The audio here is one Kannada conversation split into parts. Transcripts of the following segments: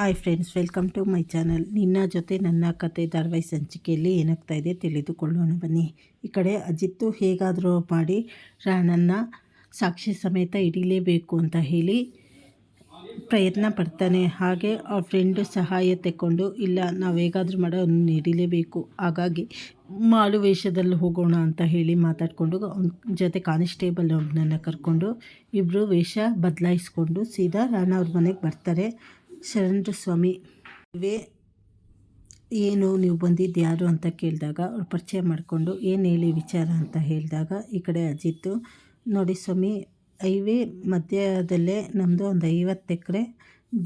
Hi friends welcome to my channel ನಿನ್ನ ಜೊತೆ ನನ್ನ ಕತೆ ಧಾರಾವಾಹಿ ಸಂಚಿಕೆಯಲ್ಲಿ ಏನಾಗ್ತಾ ಇದೆ ತಿಳಿದುಕೊಳ್ಳೋಣ ಬನ್ನಿ. ಈ ಕಡೆ ಅಜಿತ್ತು ಹೇಗಾದರೂ ಮಾಡಿ ರಾಣನ್ನ ಸಾಕ್ಷಿ ಸಮೇತ ಹಿಡಿಲೇಬೇಕು ಅಂತ ಹೇಳಿ ಪ್ರಯತ್ನ ಪಡ್ತಾನೆ. ಹಾಗೆ ಅವ್ರ ಫ್ರೆಂಡು ಸಹಾಯ ತೆಕ್ಕೊಂಡು, ಇಲ್ಲ, ನಾವು ಹೇಗಾದರೂ ಮಾಡೋ ಅವ್ನ ಹಿಡಿಲೇಬೇಕು. ಹಾಗಾಗಿ ಮಾಡು ವೇಷದಲ್ಲಿ ಹೋಗೋಣ ಅಂತ ಹೇಳಿ ಮಾತಾಡಿಕೊಂಡು, ಅವ್ನ ಜೊತೆ ಕಾನಿಸ್ಟೇಬಲ್ ಅವ್ರನ್ನ ಕರ್ಕೊಂಡು ಇಬ್ಬರು ವೇಷ ಬದಲಾಯಿಸ್ಕೊಂಡು ಸೀದಾ ರಾಣ ಅವ್ರ ಮನೆಗೆ ಬರ್ತಾರೆ. ಶರಣರ ಸ್ವಾಮಿ ಇವೇ ಏನು ನೀವು ಬಂದಿದ್ದು ಯಾರು ಅಂತ ಕೇಳಿದಾಗ ಅವ್ರು ಪರಿಚಯ ಮಾಡಿಕೊಂಡು ಏನು ಹೇಳಿ ವಿಚಾರ ಅಂತ ಹೇಳಿದಾಗ ಈ ಕಡೆ ಅಜಿತ್ತು, ನೋಡಿ ಸ್ವಾಮಿ, ಹೈವೇ ಮಧ್ಯದಲ್ಲೇ ನಮ್ಮದು ಒಂದು ಐವತ್ತು ಎಕರೆ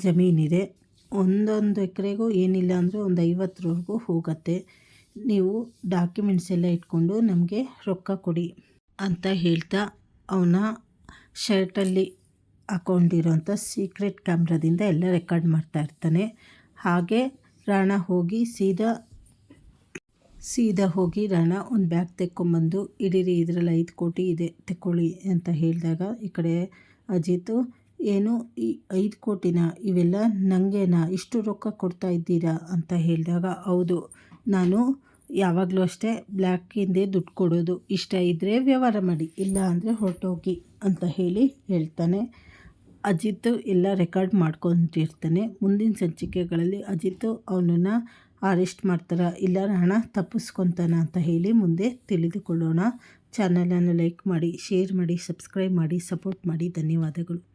ಜಮೀನಿದೆ ಒಂದೊಂದು ಎಕರೆಗೂ ಏನಿಲ್ಲ ಅಂದರೂ ಒಂದು ಐವತ್ತರವರೆಗೂ ಹೋಗುತ್ತೆ. ನೀವು ಡಾಕ್ಯುಮೆಂಟ್ಸ್ ಎಲ್ಲ ಇಟ್ಕೊಂಡು ನಮಗೆ ರೊಕ್ಕ ಕೊಡಿ ಅಂತ ಹೇಳ್ತಾ ಅವನ ಶರ್ಟಲ್ಲಿ ಹಾಕೊಂಡಿರೋಂಥ ಸೀಕ್ರೆಟ್ ಕ್ಯಾಮ್ರಾದಿಂದ ಎಲ್ಲ ರೆಕಾರ್ಡ್ ಮಾಡ್ತಾ ಇರ್ತಾನೆ. ಹಾಗೆ ರಾಣ ಹೋಗಿ ಸೀದಾ ಸೀದಾ ಹೋಗಿ ರಾಣ ಒಂದು ಬ್ಯಾಗ್ ತೆಕ್ಕೊಂಬಂದು, ಇಡೀರಿ ಇದರಲ್ಲಿ ಐದು ಕೋಟಿ ಇದೆ, ತೆಕ್ಕೊಳ್ಳಿ ಅಂತ ಹೇಳಿದಾಗ ಈ ಕಡೆ ಅಜಿತು, ಏನು ಈ ಐದು ಕೋಟಿನ ಇವೆಲ್ಲ ನನಗೇನಾ ಇಷ್ಟು ರೊಕ್ಕ ಕೊಡ್ತಾ ಇದ್ದೀರಾ ಅಂತ ಹೇಳಿದಾಗ, ಹೌದು, ನಾನು ಯಾವಾಗಲೂ ಅಷ್ಟೇ ಬ್ಲ್ಯಾಕಿಂದೇ ದುಡ್ಡು ಕೊಡೋದು, ಇಷ್ಟ ಇದ್ದರೆ ವ್ಯವಹಾರ ಮಾಡಿ, ಇಲ್ಲ ಅಂದರೆ ಹೊರಟೋಗಿ ಅಂತ ಹೇಳಿ ಹೇಳ್ತಾನೆ. ಅಜಿತ್ ಎಲ್ಲ ರೆಕಾರ್ಡ್ ಮಾಡ್ಕೊತಿರ್ತಾನೆ. ಮುಂದಿನ ಸಂಚಿಕೆಗಳಲ್ಲಿ ಅಜಿತ್ ಅವನನ್ನು ಅರೆಸ್ಟ್ ಮಾಡ್ತಾರ ಇಲ್ಲ ಹಣ ತಪ್ಪಿಸ್ಕೊತಾನ ಅಂತ ಹೇಳಿ ಮುಂದೆ ತಿಳಿದುಕೊಳ್ಳೋಣ. ಚಾನಲನ್ನು ಲೈಕ್ ಮಾಡಿ ಶೇರ್ ಮಾಡಿ ಸಬ್ಸ್ಕ್ರೈಬ್ ಮಾಡಿ ಸಪೋರ್ಟ್ ಮಾಡಿ. ಧನ್ಯವಾದಗಳು.